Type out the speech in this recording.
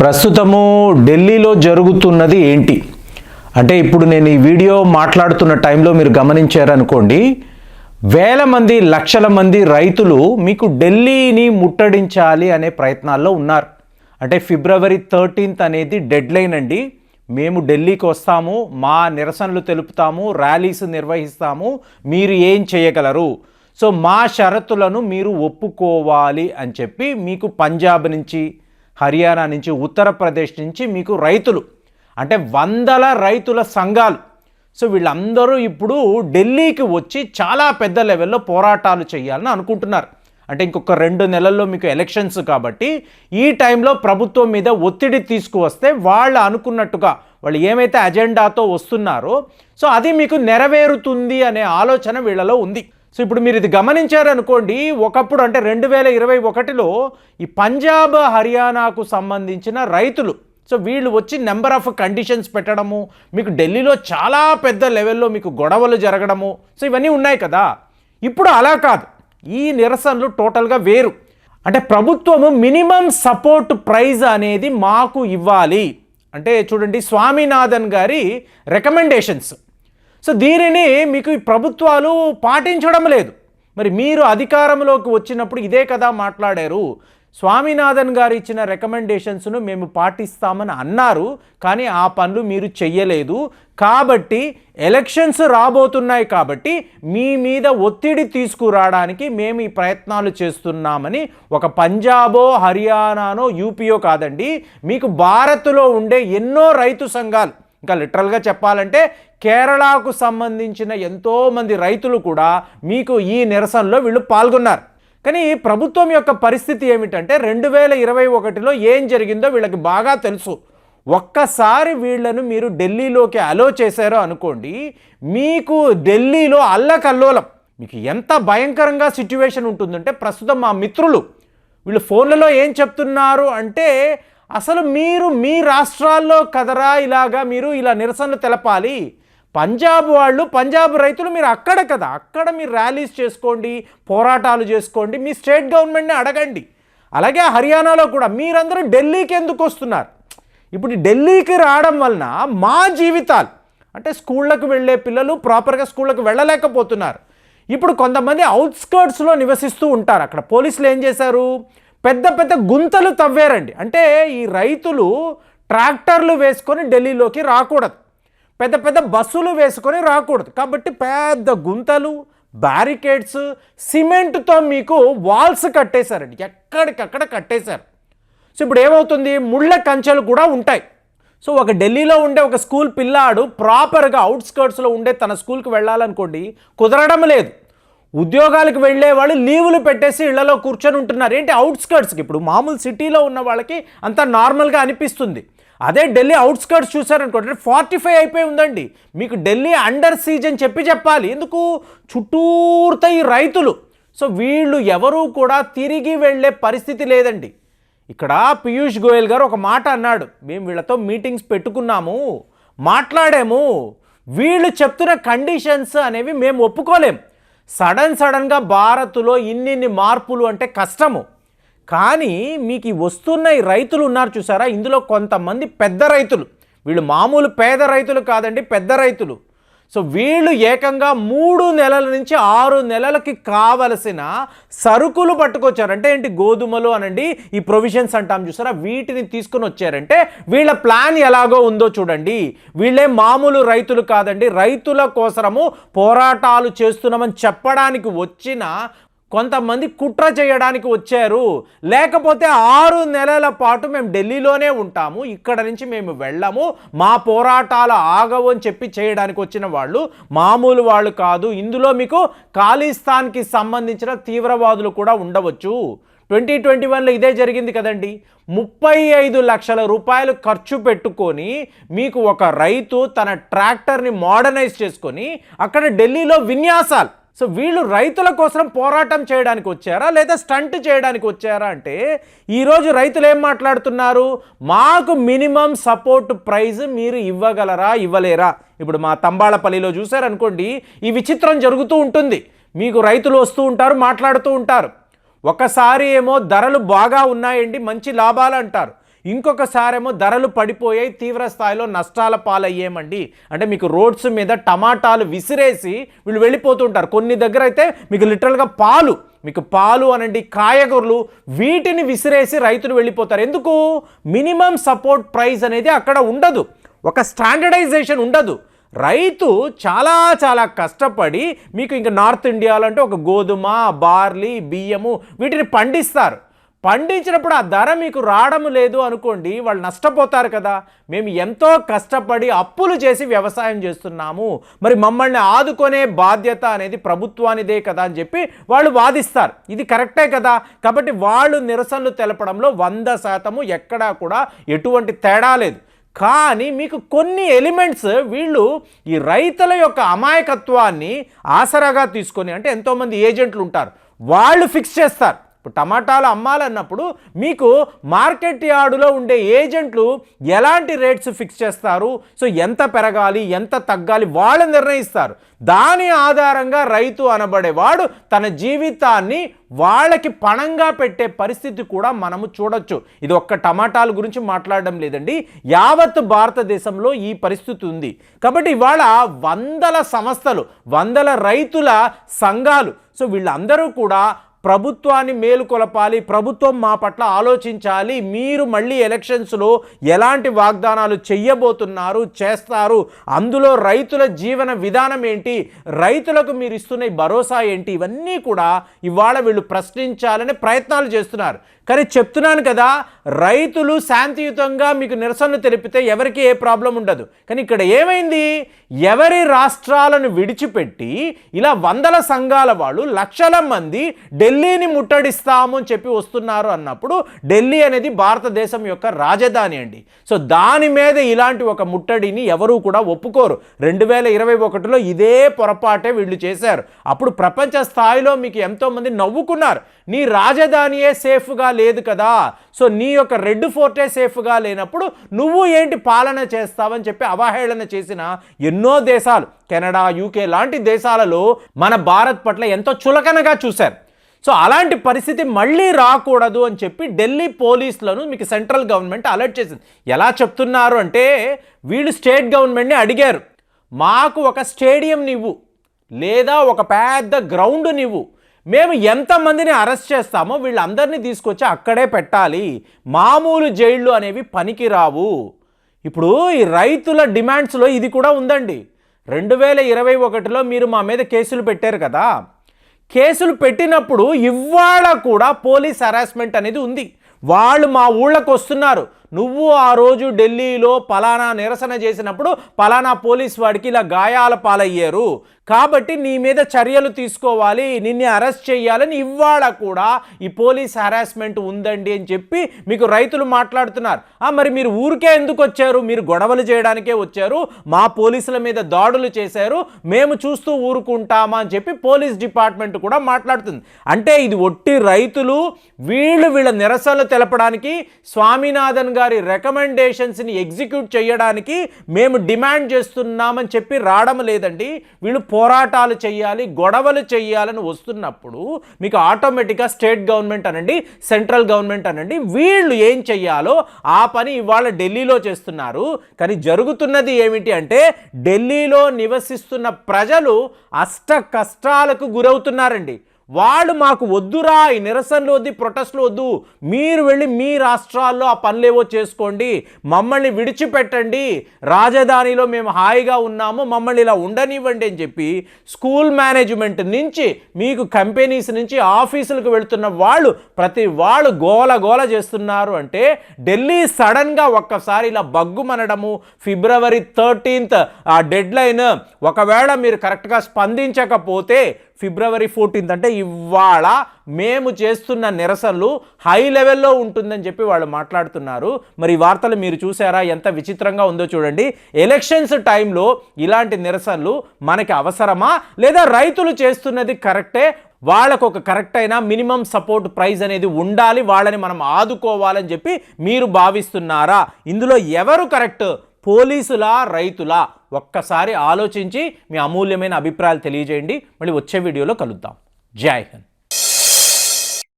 ప్రస్తుతము ఢిల్లీలో జరుగుతున్నది ఏంటి? అంటే ఇప్పుడు నేను ఈ వీడియో మాట్లాడుతున్న టైంలో మీరు గమనించారనుకోండి వేల మంది లక్షల మంది రైతులు మీకు ఢిల్లీని ముట్టడించాలి అనే ప్రయత్నాల్లో ఉన్నారు. అంటే ఫిబ్రవరి థర్టీన్త్ అనేది డెడ్ లైన్ అండి. మేము ఢిల్లీకి వస్తాము మా నిరసనలు తెలుపుతాము ర్యాలీస్ నిర్వహిస్తాము మీరు ఏం చేయగలరు? సో మా షరతులను మీరు ఒప్పుకోవాలి అని చెప్పి మీకు పంజాబ్ నుంచి హర్యానా నుంచి ఉత్తరప్రదేశ్ నుంచి మీకు రైతులు అంటే వందల రైతుల సంఘాలు. సో వీళ్ళందరూ ఇప్పుడు ఢిల్లీకి వచ్చి చాలా పెద్ద లెవెల్లో పోరాటాలు చేయాలని అనుకుంటున్నారు. అంటే ఇంకొక రెండు నెలల్లో మీకు ఎలక్షన్స్ కాబట్టి ఈ టైంలో ప్రభుత్వం మీద ఒత్తిడి తీసుకువస్తే వాళ్ళు అనుకున్నట్టుగా వాళ్ళు ఏమైతే అజెండాతో వస్తున్నారో సో అది మీకు నెరవేరుతుంది అనే ఆలోచన వీళ్ళలో ఉంది. సో ఇప్పుడు మీరు ఇది గమనించారనుకోండి ఒకప్పుడు అంటే రెండు వేల ఇరవై ఒకటిలో ఈ పంజాబ్ హర్యానాకు సంబంధించిన రైతులు సో వీళ్ళు వచ్చి నెంబర్ ఆఫ్ కండిషన్స్ పెట్టడము మీకు ఢిల్లీలో చాలా పెద్ద లెవెల్లో మీకు గొడవలు జరగడము సో ఇవన్నీ ఉన్నాయి కదా. ఇప్పుడు అలా కాదు. ఈ నిరసనలు టోటల్గా వేరు. అంటే ప్రభుత్వము మినిమం సపోర్ట్ ప్రైజ్ అనేది మాకు ఇవ్వాలి. అంటే చూడండి స్వామినాథన్ గారి రికమెండేషన్స్ సో దీనిని మీకు ప్రభుత్వాలు పాటించడం లేదు. మరి మీరు అధికారంలోకి వచ్చినప్పుడు ఇదే కదా మాట్లాడారు. స్వామినాథన్ గారు ఇచ్చిన రికమెండేషన్స్ను మేము పాటిస్తామని అన్నారు. కానీ ఆ పనులు మీరు చెయ్యలేదు. కాబట్టి ఎలక్షన్స్ రాబోతున్నాయి కాబట్టి మీ మీద ఒత్తిడి తీసుకురావడానికి మేము ఈ ప్రయత్నాలు చేస్తున్నామని ఒక పంజాబో హర్యానానో యూపీయో కాదండి మీకు భారత్లో ఉండే ఎన్నో రైతు సంఘాలు ఇంకా లిటరల్గా చెప్పాలంటే కేరళకు సంబంధించిన ఎంతోమంది రైతులు కూడా మీకు ఈ నిరసనలో వీళ్ళు పాల్గొన్నారు. కానీ ప్రభుత్వం యొక్క పరిస్థితి ఏమిటంటే రెండు వేల ఇరవై ఒకటిలో ఏం జరిగిందో వీళ్ళకి బాగా తెలుసు. ఒక్కసారి వీళ్ళను మీరు ఢిల్లీలోకి అలో చేశారో అనుకోండి మీకు ఢిల్లీలో అల్లకల్లోలం. మీకు ఎంత భయంకరంగా సిచ్యువేషన్ ఉంటుందంటే ప్రస్తుతం మా మిత్రులు వీళ్ళు ఫోన్లలో ఏం చెప్తున్నారు అంటే అసలు మీరు మీ రాష్ట్రాల్లో కదరా ఇలాగా మీరు ఇలా నిరసనలు తెలపాలి? పంజాబ్ వాళ్ళు పంజాబ్ రైతులు మీరు అక్కడ కదా. అక్కడ మీరు ర్యాలీస్ చేసుకోండి పోరాటాలు చేసుకోండి మీ స్టేట్ గవర్నమెంట్ని అడగండి. అలాగే హర్యానాలో కూడా మీరందరూ ఢిల్లీకి ఎందుకు వస్తున్నారు? ఇప్పుడు ఢిల్లీకి రావడం వలన మా జీవితాలు అంటే స్కూళ్ళకు వెళ్ళే పిల్లలు ప్రాపర్గా స్కూళ్ళకు వెళ్ళలేకపోతున్నారు. ఇప్పుడు కొంతమంది అవుట్స్కర్ట్స్లో నివసిస్తూ ఉంటారు. అక్కడ పోలీసులు ఏం చేశారు? పెద్ద పెద్ద గుంతలు తవ్వారండి. అంటే ఈ రైతులు ట్రాక్టర్లు వేసుకొని ఢిల్లీలోకి రాకూడదు. పెద్ద పెద్ద బస్సులు వేసుకొని రాకూడదు. కాబట్టి పెద్ద గుంతలు బ్యారికేడ్స్ సిమెంట్తో మీకు వాల్స్ కట్టేశారండి. ఎక్కడికక్కడ కట్టేశారు. సో ఇప్పుడు ఏమవుతుంది? ముళ్ళ కంచెలు కూడా ఉంటాయి. సో ఒక ఢిల్లీలో ఉండే ఒక స్కూల్ పిల్లాడు ప్రాపర్గా అవుట్స్కర్ట్స్లో ఉండే తన స్కూల్కి వెళ్ళాలనుకోండి కుదరడం లేదు. ఉద్యోగాలకు వెళ్ళే వాళ్ళు లీవులు పెట్టేసి ఇళ్ళలో కూర్చొని ఉంటున్నారు. ఏంటి అవుట్స్కర్ట్స్కి ఇప్పుడు మామూలు సిటీలో ఉన్న వాళ్ళకి అంత నార్మల్గా అనిపిస్తుంది. అదే ఢిల్లీ అవుట్స్కర్ట్స్ చూసారనుకోండి ఫార్టీ ఫైవ్ అయిపోయి ఉందండి. మీకు ఢిల్లీ అండర్ సీజన్ చెప్పి చెప్పాలి. ఎందుకు? చుట్టూర్త ఈ రైతులు. సో వీళ్ళు ఎవరూ కూడా తిరిగి వెళ్ళే పరిస్థితి లేదండి. ఇక్కడ పీయూష్ గోయల్ గారు ఒక మాట అన్నాడు. మేము వీళ్ళతో మీటింగ్స్ పెట్టుకున్నాము మాట్లాడాము. వీళ్ళు చెప్తున్న కండిషన్స్ అనేవి మేము ఒప్పుకోలేము సడన్ సడన్గా భారత్లో ఇన్నిన్ని మార్పులు అంటే కష్టము. కానీ మీకు వస్తున్న రైతులు ఉన్నారు చూసారా? ఇందులో కొంతమంది పెద్ద రైతులు. వీళ్ళు మామూలు పేద రైతులు కాదండి పెద్ద రైతులు. సో వీళ్ళు ఏకంగా మూడు నెలల నుంచి ఆరు నెలలకి కావలసిన సరుకులు పట్టుకొచ్చారు. అంటే ఏంటి? గోధుమలు అనండి ఈ ప్రొవిజన్స్ అంటాం చూసారా? వీటిని తీసుకుని వచ్చారంటే వీళ్ళ ప్లాన్ ఎలాగో ఉందో చూడండి. వీళ్ళే మామూలు రైతులు కాదండి. రైతుల కోసరము పోరాటాలు చేస్తున్నామని చెప్పడానికి వచ్చిన కొంతమంది కుట్ర చేయడానికి వచ్చారు. లేకపోతే ఆరు నెలల పాటు మేము ఢిల్లీలోనే ఉంటాము. ఇక్కడ నుంచి మేము వెళ్ళము. మా పోరాటాలు ఆగవు అని చెప్పి చేయడానికి వచ్చిన వాళ్ళు మామూలు వాళ్ళు కాదు. ఇందులో మీకు ఖాళీస్థాన్కి సంబంధించిన తీవ్రవాదులు కూడా ఉండవచ్చు. ట్వంటీ ట్వంటీ వన్లో ఇదే జరిగింది కదండి. ముప్పై ఐదు లక్షల రూపాయలు ఖర్చు పెట్టుకొని మీకు ఒక రైతు తన ట్రాక్టర్ని మోడర్నైజ్ చేసుకొని అక్కడ ఢిల్లీలో విన్యాసాలు సో వీళ్ళు రైతుల కోసం పోరాటం చేయడానికి వచ్చారా? లేదా స్టంట్ చేయడానికి వచ్చారా అంటే ఈరోజు రైతులు ఏం మాట్లాడుతున్నారు? మాకు మినిమం సపోర్ట్ ప్రైజ్ మీరు ఇవ్వగలరా ఇవ్వలేరా? ఇప్పుడు మా తంబాళపల్లిలో చూసారనుకోండి ఈ విచిత్రం జరుగుతూ ఉంటుంది. మీకు రైతులు వస్తూ ఉంటారు మాట్లాడుతూ ఉంటారు. ఒకసారి ఏమో ధరలు బాగా ఉన్నాయండి మంచి లాభాలు అంటారు. ఇంకొకసారేమో ధరలు పడిపోయాయి తీవ్ర స్థాయిలో నష్టాల పాలయ్యేమండి. అంటే మీకు రోడ్స్ మీద టమాటాలు విసిరేసి వీళ్ళు వెళ్ళిపోతుంటారు. కొన్ని దగ్గర అయితే మీకు లిటరల్గా పాలు మీకు పాలు అనండి కాయగూరలు వీటిని విసిరేసి రైతులు వెళ్ళిపోతారు. ఎందుకు? మినిమం సపోర్ట్ ప్రైస్ అనేది అక్కడ ఉండదు. ఒక స్టాండర్డైజేషన్ ఉండదు. రైతు చాలా చాలా కష్టపడి మీకు ఇంకా నార్త్ ఇండియాలో అంటే ఒక గోధుమ బార్లీ బియ్యము వీటిని పండిస్తారు. పండించినప్పుడు ఆ ధర మీకు రావడం లేదు అనుకోండి వాళ్ళు నష్టపోతారు కదా. మేము ఎంతో కష్టపడి అప్పులు చేసి వ్యవసాయం చేస్తున్నాము. మరి మమ్మల్ని ఆదుకునే బాధ్యత అనేది ప్రభుత్వానిదే కదా అని చెప్పి వాళ్ళు వాదిస్తారు. ఇది కరెక్టే కదా. కాబట్టి వాళ్ళు నిరసనలు తెలపడంలో వంద శాతము ఎక్కడా కూడా ఎటువంటి తేడా లేదు. కానీ మీకు కొన్ని ఎలిమెంట్స్ వీళ్ళు ఈ రైతుల యొక్క అమాయకత్వాన్ని ఆసరాగా తీసుకొని అంటే ఎంతోమంది ఏజెంట్లు ఉంటారు వాళ్ళు ఫిక్స్ చేస్తారు. ఇప్పుడు టమాటాలు అమ్మాలన్నప్పుడు మీకు మార్కెట్ యార్డులో ఉండే ఏజెంట్లు ఎలాంటి రేట్స్ ఫిక్స్ చేస్తారు? సో ఎంత పెరగాలి ఎంత తగ్గాలి వాళ్ళు నిర్ణయిస్తారు. దాని ఆధారంగా రైతు అనబడేవాడు తన జీవితాన్ని వాళ్ళకి పణంగా పెట్టే పరిస్థితి కూడా మనము చూడొచ్చు. ఇది ఒక్క టమాటాల గురించి మాట్లాడడం లేదండి. యావత్ భారతదేశంలో ఈ పరిస్థితి ఉంది. కాబట్టి ఇవాళ వందల సంస్థలు వందల రైతుల సంఘాలు సో వీళ్ళందరూ కూడా ప్రభుత్వాన్ని మేలుకొలపాలి ప్రభుత్వం మా పట్ల ఆలోచించాలి మీరు మళ్ళీ ఎలక్షన్స్లో ఎలాంటి వాగ్దానాలు చెయ్యబోతున్నారు చేస్తారు అందులో రైతుల జీవన విధానం ఏంటి రైతులకు మీరు ఇస్తున్న భరోసా ఏంటి ఇవన్నీ కూడా ఇవాళ వీళ్ళు ప్రశ్నించాలని ప్రయత్నాలు చేస్తున్నారు. కానీ చెప్తున్నాను కదా రైతులు శాంతియుతంగా మీకు నిరసనలు తెలిపితే ఎవరికి ఏ ప్రాబ్లం ఉండదు. కానీ ఇక్కడ ఏమైంది? ఎవరి రాష్ట్రాలను విడిచిపెట్టి ఇలా వందల సంఘాల వాళ్ళు లక్షల మంది ఢిల్లీని ముట్టడిస్తాము అని చెప్పి వస్తున్నారు అన్నప్పుడు ఢిల్లీ అనేది భారతదేశం యొక్క రాజధాని అండి. సో దాని మీద ఇలాంటి ఒక ముట్టడిని ఎవరూ కూడా ఒప్పుకోరు. రెండు వేల ఇరవై ఒకటిలో ఇదే పొరపాటే వీళ్ళు చేశారు. అప్పుడు ప్రపంచ స్థాయిలో మీకు ఎంతోమంది నవ్వుకున్నారు. నీ రాజధానియే సేఫ్గా లేదు కదా. సో నీ యొక్క రెడ్ ఫోర్టే సేఫ్గా లేనప్పుడు నువ్వు ఏంటి పాలన చేస్తావని చెప్పి అవహేళన చేసిన ఎన్నో దేశాలు కెనడా యూకే లాంటి దేశాలలో మన భారత్ పట్ల ఎంతో చులకనగా చూశారు. సో అలాంటి పరిస్థితి మళ్ళీ రాకూడదు అని చెప్పి ఢిల్లీ పోలీసులను మీకు సెంట్రల్ గవర్నమెంట్ అలర్ట్ చేసింది. ఎలా చెప్తున్నారు అంటే వీళ్ళు స్టేట్ గవర్నమెంట్ని అడిగారు. మాకు ఒక స్టేడియం నివ్వు లేదా ఒక పెద్ద గ్రౌండ్ నివ్వు మేము ఎంతమందిని అరెస్ట్ చేస్తామో వీళ్ళందరినీ తీసుకొచ్చి అక్కడే పెట్టాలి. మామూలు జైళ్ళు అనేవి పనికిరావు. ఇప్పుడు ఈ రైతుల డిమాండ్స్లో ఇది కూడా ఉందండి. రెండు వేల ఇరవై ఒకటిలో మీరు మా మీద కేసులు పెట్టారు కదా. కేసులు పెట్టినప్పుడు ఇవాళ కూడా పోలీస్ హరాస్మెంట్ అనేది ఉంది. వాళ్ళు మా ఊళ్ళకు వస్తున్నారు. నువ్వు ఆ రోజు ఢిల్లీలో పలానా నిరసన చేసినప్పుడు పలానా పోలీస్ వాడికి ఇలా గాయాల పాలయ్యారు. కాబట్టి నీ మీద చర్యలు తీసుకోవాలి నిన్ను అరెస్ట్ చేయాలని ఇవాళ కూడా ఈ పోలీస్ హరాస్మెంట్ ఉందండి అని చెప్పి మీకు రైతులు మాట్లాడుతున్నారు. "ఆ, మరి మీరు ఊరికే ఎందుకు వచ్చారు? మీరు గొడవలు చేయడానికే వచ్చారు. మా పోలీసుల మీద దాడులు చేశారు. మేము చూస్తూ ఊరుకుంటామా అని చెప్పి పోలీస్ డిపార్ట్మెంట్ కూడా మాట్లాడుతుంది. అంటే ఇది ఒట్టి రైతులు వీళ్ళు వీళ్ళ నిరసనలు తెలపడానికి స్వామినాథన్ గారి రికమెండేషన్స్ని ఎగ్జిక్యూట్ చేయడానికి మేము డిమాండ్ చేస్తున్నామని చెప్పి రావడం లేదండి. వీళ్ళు పోరాటాలు చేయాలి గొడవలు చేయాలని వస్తున్నప్పుడు మీకు ఆటోమేటిక్గా స్టేట్ గవర్నమెంట్ అనండి సెంట్రల్ గవర్నమెంట్ అనండి వీళ్ళు ఏం చెయ్యాలో ఆ పని ఇవాళ ఢిల్లీలో చేస్తున్నారు. కానీ జరుగుతున్నది ఏమిటి అంటే ఢిల్లీలో నివసిస్తున్న ప్రజలు అష్ట కష్టాలకు గురవుతున్నారండి. వాళ్ళు మాకు వద్దురా ఈ నిరసనలు వద్దు ప్రొటెస్ట్లు వద్దు. మీరు వెళ్ళి మీ రాష్ట్రాల్లో ఆ పనులేవో చేసుకోండి. మమ్మల్ని విడిచిపెట్టండి. రాజధానిలో మేము హాయిగా ఉన్నాము. మమ్మల్ని ఇలా ఉండనివ్వండి అని చెప్పి స్కూల్ మేనేజ్మెంట్ నుంచి మీకు కంపెనీస్ నుంచి ఆఫీసులకు వెళ్తున్న వాళ్ళు ప్రతి వాళ్ళు గోల గోల చేస్తున్నారు అంటే ఢిల్లీ సడన్గా ఒక్కసారి ఇలా బగ్గుమనడము ఫిబ్రవరి థర్టీన్త్ ఆ డెడ్లైన్. ఒకవేళ మీరు కరెక్ట్గా స్పందించకపోతే ఫిబ్రవరి ఫోర్టీన్త్ అంటే ఇవాళ మేము చేస్తున్న నిరసనలు హై లెవెల్లో ఉంటుందని చెప్పి వాళ్ళు మాట్లాడుతున్నారు. మరి వార్తలు మీరు చూసారా ఎంత విచిత్రంగా ఉందో చూడండి. ఎలక్షన్స్ టైంలో ఇలాంటి నిరసనలు మనకి అవసరమా? లేదా రైతులు చేస్తున్నది కరెక్టే? వాళ్ళకు ఒక కరెక్ట్ అయిన మినిమం సపోర్ట్ ప్రైస్ అనేది ఉండాలి వాళ్ళని మనం ఆదుకోవాలని చెప్పి మీరు భావిస్తున్నారా? ఇందులో ఎవరు కరెక్ట్? పోలీసులా రైతులా ఒక్కసారి ఆలోచించి మీ అమూల్యమైన అభిప్రాయాలు తెలియజేయండి. మళ్ళీ వచ్చే వీడియోలో కలుద్దాం. జై హింద్.